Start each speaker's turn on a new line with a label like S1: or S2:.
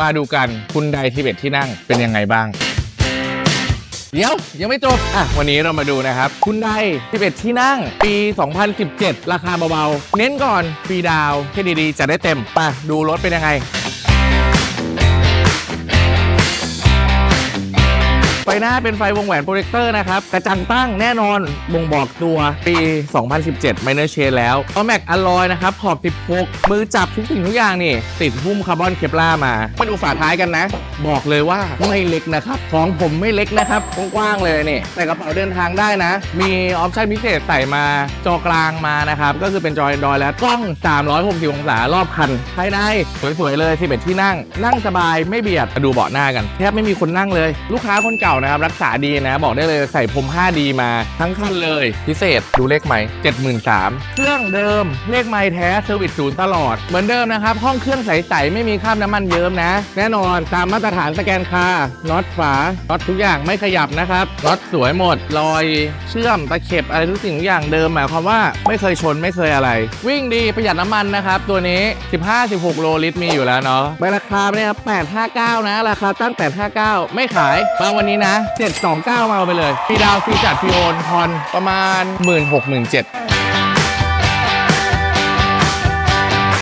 S1: มาดูกันคุณไดทิเบตที่นั่งเป็นยังไงบ้าง เดี๋ยว ยังไม่จบอะวันนี้เรามาดูนะครับ คุณไดทิเบตที่นั่ง ปี 2017 ราคาเบาๆ เน้นก่อนฟรีดาวน์ที่ดีๆจะได้เต็มไปดูรถเป็นยังไง ไฟหน้าเป็นไฟวงแหวนโปรเจคเตอร์นะครับ กระจังตั้งแน่นอนบ่งบอกตัวปี 2017 Minor Chain แล้วเอาแม็กอลลอยนะครับ ขอบ 16 มือจับทุกสิ่งทุกอย่างนี่ ติดหุ้มคาร์บอนเคปลามามาดูฝาท้ายกันนะ บอกเลยว่าไม่เล็กนะครับของผมไม่เล็กนะครับกว้างๆเลยนี่ใส่กระเป๋าเดินทางได้นะ มีออปชั่นพิเศษใส่มาจอกลางมานะครับก็คือเป็นจอ Android แล้วกล้อง 360 องศารอบคันภายในสวยๆเลยที่เป็นที่นั่ง นั่งสบายไม่เบียดมาดูเบาะหน้ากันแทบไม่มีคนนั่งเลย ลูกค้าคนเก่านะครับรักษาดีนะ บอกได้เลยใส่พรม 5D มาทั้งคันเลย พิเศษดูเลขไหม73,000เครื่องเดิมเลขไม้แท้เซอร์วิสศูนย์ตลอด เหมือนเดิมนะครับ ห้องเครื่องใสๆไม่มีคราบน้ำมันเยิ้มนะ แน่นอนตามมาตรฐานสแกนคาน็อตฝาน็อตทุกอย่างไม่ขยับนะครับน็อตสวยหมด รอยเชื่อมตะเข็บอะไรทุกสิ่งทุกอย่างเดิมหมายความว่าไม่เคยชนไม่เคยอะไร วิ่งดีประหยัดน้ำมันนะครับ ตัวนี้ 15-16 โลลิตรมีอยู่แล้วเนาะใบราคาเนี่ยครับ859 นะ ราคาตั้ง 859 ไม่ขายมาวันนี้นะนะ 729 มาเอาไปเลยฟรีดาวฟรีจัดฟรีโอนผ่อนประมาณ 16,000 17,000